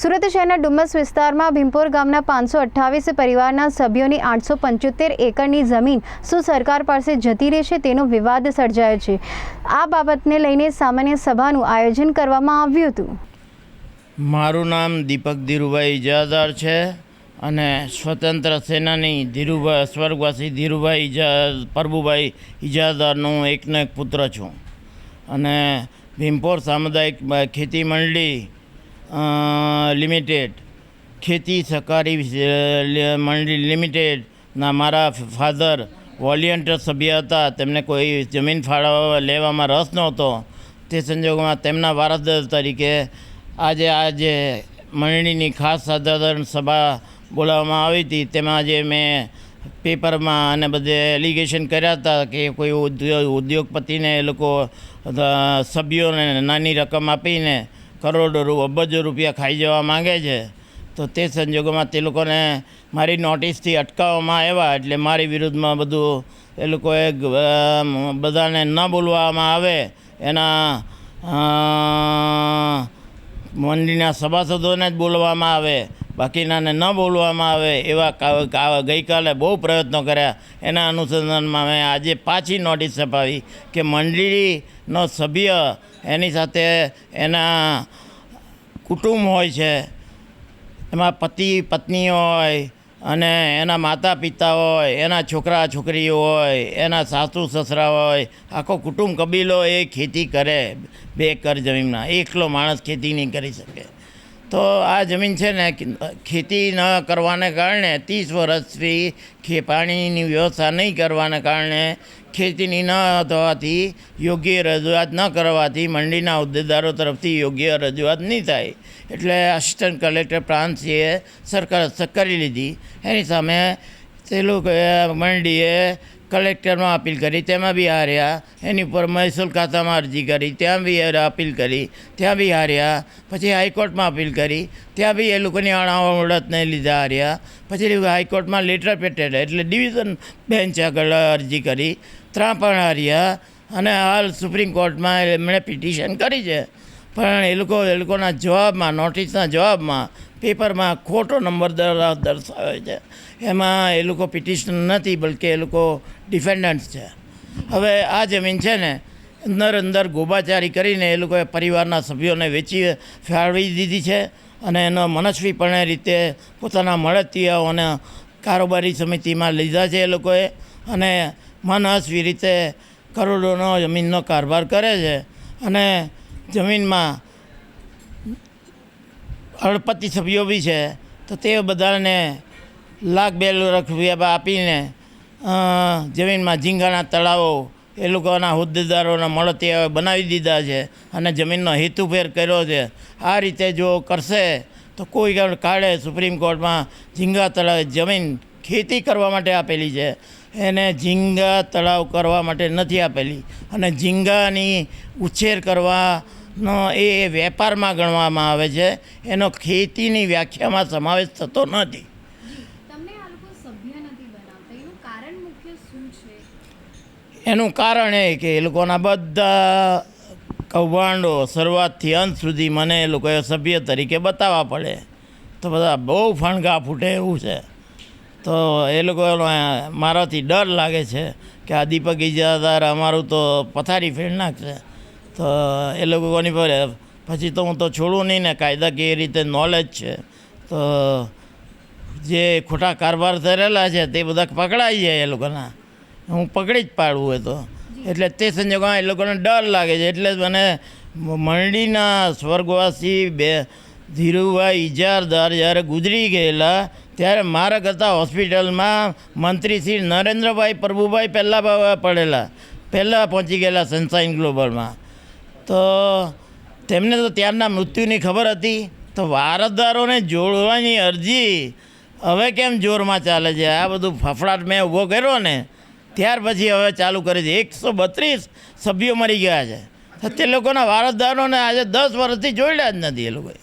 સુરત શહેરના ડુમસ વિસ્તારમાં ભીમપોર ગામના પાંચસો અઠ્ઠાવીસ પરિવારના સભ્યોની આઠસો પંચોતેર એકરની જમીન શું સરકાર પાસે જતી રહેશે તેનો વિવાદ સર્જાયો છે. આ બાબતને લઈને સામાન્ય સભાનું આયોજન કરવામાં આવ્યું હતું. મારું નામ દીપક ધીરુભાઈ ઇજાદાર છે અને સ્વતંત્ર સેનાની ધીરુભાઈ સ્વર્ગવાસી ધીરુભાઈ ઇજા, પ્રભુભાઈ ઇજાદારનો એકનો એક પુત્ર છું. અને ભીમપોર સામુદાયિક ખેતી મંડળી લિમિટેડ. ખેતી સહકારી મંડળી લિમિટેડના મારા ફાધર વોલિયન્ટર સભ્ય હતા. તેમને કોઈ જમીન ફાળવવા, લેવામાં રસ નહોતો. તે સંજોગોમાં તેમના વારસદાર તરીકે આજે આજે મંડળીની ખાસ સાધારણ સભા બોલાવવામાં આવી હતી. તેમાં આજે મેં પેપરમાં અને બધે એલિગેશન કર્યા હતા કે કોઈ ઉદ્યો- ઉદ્યોગપતિને એ લોકો સભ્યોને નાની રકમ આપીને કરોડો અબજો રૂપિયા ખાઈ જવા માગે છે, તો તે સંજોગોમાં તે લોકોને મારી નોટિસથી અટકાવવામાં આવ્યા, એટલે મારી વિરુદ્ધમાં બધું એ લોકોએ બધાને ન બોલવામાં આવે. એના મંડળીના સભાસદોને જ બોલવામાં આવે. બાકીનાને ન બોલવામાં આવે એવા ગઈકાલે બહુ પ્રયત્નો કર્યા. એના અનુસંધાનમાં મેં આજે પાછી નોટિસ છપાવી કે મંડળીનો સભ્ય એની સાથે એના કુટુંબ હોય છે, એમાં પતિ પત્ની હોય અને એના માતા પિતા હોય, એના છોકરા છોકરીઓ હોય, એના સાસુ સસરા હોય, આખો કુટુંબ કબીલો એ ખેતી કરે, બે એકર જમીનમાં. એકલો માણસ ખેતી નહીં કરી શકે. તો આ જમીન છે ને ખેતી ન કરવાને કારણે ત્રીસ વર્ષથી ખે પાણીની વ્યવસ્થા નહીં કરવાને કારણે ખેતીની ન થવાથી યોગ્ય રજૂઆત ન કરવાથી મંડીના હોદ્દેદારો તરફથી યોગ્ય રજૂઆત નહીં થાય. એટલે આસિસ્ટન્ટ કલેક્ટર પ્રાંતસિંહે સરકાર કરી લીધી. એની સામે લોકોએ મંડીએ કલેક્ટરમાં અપીલ કરી, તેમાં બી હાર્યા એની ઉપર મહેસૂલ ખાતામાં અરજી કરી, ત્યાં બી અપીલ કરી, ત્યાં બી હાર્યા પછી હાઈકોર્ટમાં અપીલ કરી, ત્યાં બી એ લોકોની અણાવડતને લીધે હાર્યા પછી હાઈકોર્ટમાં લેટર પેટેડ, એટલે ડિવિઝન બેન્ચ આગળ અરજી કરી ત્યાં પણ હાર્યા અને હાલ સુપ્રીમ કોર્ટમાં એમણે પિટિશન કરી છે. પણ એ લોકો, એ લોકોના જવાબમાં, નોટિસના જવાબમાં પેપરમાં ખોટો નંબર દર- દર્શાવે છે. એમાં એ લોકો પિટિશન નથી, બલકે એ લોકો ડિફેન્ડન્ટ છે. હવે આ જમીન છે ને, અંદર અંદર ગોબાચારી કરીને એ લોકોએ પરિવારના સભ્યોને વેચી ફાળવી દીધી છે અને એનો મનસ્વીપણે રીતે પોતાના મળતિયાઓને કારોબારી સમિતિમાં લીધા છે એ લોકોએ અને મનસ્વી રીતે કરોડોનો જમીનનો કારભાર કરે છે. અને જમીનમાં અડપતિ સભ્યો બી છે, તો તે બધાને લાખ બે લાખ રૂપિયા આપીને જમીનમાં ઝીંગાના તળાવો, એ લોકોના હોદ્દેદારોના મળતિયાઓએ બનાવી દીધા છે અને જમીનનો હેતુફેર કર્યો છે. આ રીતે જો કરશે, તો કોઈ કાળે સુપ્રીમ કોર્ટમાં ઝીંગા તળાવ, જમીન ખેતી કરવા માટે આપેલી છે. એને ઝીંગા તળાવ કરવા માટે નથી આપેલી. અને ઝીંગાની ઉછેર કરવાનો એ વેપારમાં ગણવામાં આવે છે. એનો ખેતીની વ્યાખ્યામાં સમાવેશ થતો નથી. એનું કારણ એ કે એ લોકોના બધા કૌભાંડો શરૂઆતથી અંત સુધી મને એ લોકોએ સભ્ય તરીકે બતાવવા પડે. તો બધા બહુ ફણગા ફૂટે એવું છે. તો એ લોકોનો મારાથી ડર લાગે છે કે આ દીપક ઇજાદાર અમારું તો પથારી ફેર નાખશે તો એ લોકોની પર પછી તો હું તો છોડું નહીં ને કાયદાકીય રીતે નોલેજ છે. તો જે ખોટા કારભાર થયેલા છે તે બધા પકડાઈ જાય એ લોકોના. હું પકડી જ પાડવું હોય તો. એટલે તે સંજોગોમાં એ લોકોને ડર લાગે છે. એટલે જ મને મંડીના સ્વર્ગવાસી બે ધીરુભાઈ ઇજારદાર જ્યારે ગુજરી ગયેલા ત્યારે મારા કરતાં હોસ્પિટલમાં મંત્રી શ્રી નરેન્દ્રભાઈ પ્રભુભાઈ પહેલાં પડેલા. પહેલાં પહોંચી ગયેલા સનસાઇન ગ્લોબલમાં તો તેમને તો ત્યારના મૃત્યુની ખબર હતી. તો વારસદારોને જોડવાની અરજી હવે કેમ જોરમાં ચાલે છે? આ બધું ફફડાટ મેં ઊભો કર્યો ને ત્યાર પછી હવે ચાલુ કરે છે. એકસો બત્રીસ સભ્યો મરી ગયા છે. તો તે લોકોના વારસદારોને આજે દસ વર્ષથી જોડ્યા જ નથી એ લોકોએ.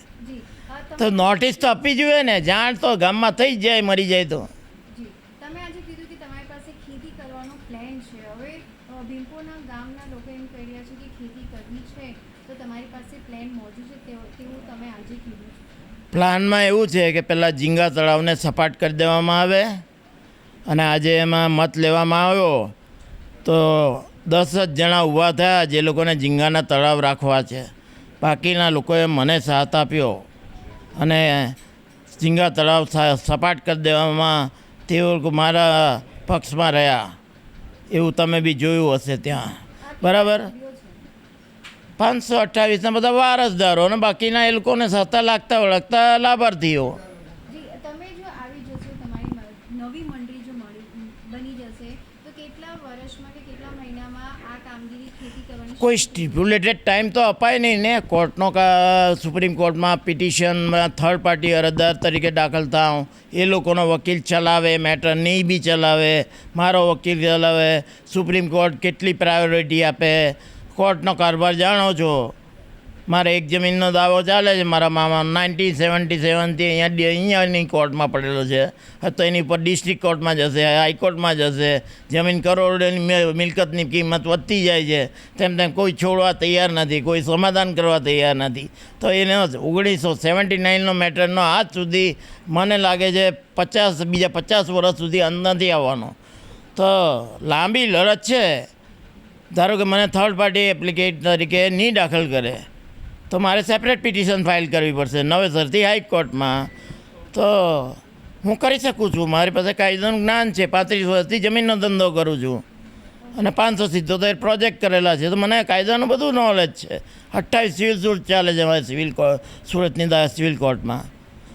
તો નોટિસ તો આપવી જોઈએ ને જાણ તો ગામમાં થઈ જ જાય મરી જાય તો જી તમે આજે કીધું કે તમારી પાસે ખેતી કરવાનો પ્લાન છે. હવે ભીમપોરના ગામના લોકો એમ કહી રહ્યા છે કે ખેતી કરવી છે, તો તમારી પાસે પ્લાન મોજૂદ છે તેવું તમે આજે કીધું પ્લાનમાં એવું છે કે પહેલાં ઝીંગા તળાવને સપાટ કરી દેવામાં આવે અને આજે એમાં મત લેવામાં આવ્યો તો દસ જ જણા ઊભા થયા જે લોકોને ઝીંગાના તળાવ રાખવા છે. બાકીના લોકોએ મને સાથ આપ્યો અને ઝીંગા તળાવ સપાટ કરી દેવામાં તેઓ મારા પક્ષમાં રહ્યા. એવું તમે બી જોયું હશે ત્યાં. બરાબર? પાંચસો અઠ્ઠાવીસના બધા વારસદારો અને બાકીના એ લોકોને સત્તા લાગતા ઓળખતા લાભાર્થીઓ જી તમે જો આવી જશો તમારી મ- નવી મંડળી જો મળી બની જશે તો કેટલા વર્ષમાં કે કેટલા મહિનામાં આ કામગીરી ખેતી કરવાની કોઈ સ્ટિપ્યુલેટેડ ટાઈમ તો અપાય નહીં ને. કોર્ટનો કા સુપ્રીમ કોર્ટમાં પિટિશનમાં થર્ડ પાર્ટી અરજદાર તરીકે દાખલ થાઉં. એ લોકોનો વકીલ ચલાવે મેટર નહીં બી ચલાવે, મારો વકીલ ચલાવે. સુપ્રીમ કોર્ટ કેટલી પ્રાયોરિટી આપે? કોર્ટનો કારભાર જાણો છો. મારે એક જમીનનો દાવો ચાલે છે. મારા મામા નાઇન્ટીન સેવન્ટી સેવનથી અહીંયા અહીંયાની કોર્ટમાં પડેલો છે. તો એની ઉપર ડિસ્ટ્રિક્ટ કોર્ટમાં જશે હાઈકોર્ટમાં જશે. જમીન કરોડોની મિલકતની કિંમત વધતી જાય છે. તેમ તેમ કોઈ છોડવા તૈયાર નથી, કોઈ સમાધાન કરવા તૈયાર નથી. તો એને ઓગણીસો સેવન્ટી નાઇનનો મેટરનો આજ સુધી મને લાગે છે પચાસ, બીજા પચાસ વર્ષ સુધી અંત નથી આવવાનો. તો લાંબી લડત છે. ધારો કે મને થર્ડ પાર્ટી એપ્લિકેટ તરીકે નહીં દાખલ કરે. તો મારે સેપરેટ પિટિશન ફાઇલ કરવી પડશે. નવેસરથી હાઈકોર્ટમાં તો હું કરી શકું છું. મારી પાસે કાયદાનું જ્ઞાન છે. પાંત્રીસ વર્ષથી જમીનનો ધંધો કરું છું. અને પાંચસો સિત્તોતેર પ્રોજેક્ટ કરેલા છે. તો મને કાયદાનું બધું નોલેજ છે. અઠ્ઠાવીસ સિવિલ સૂટ ચાલે છે મારે સિવિલ સુરતની સિવિલ કોર્ટમાં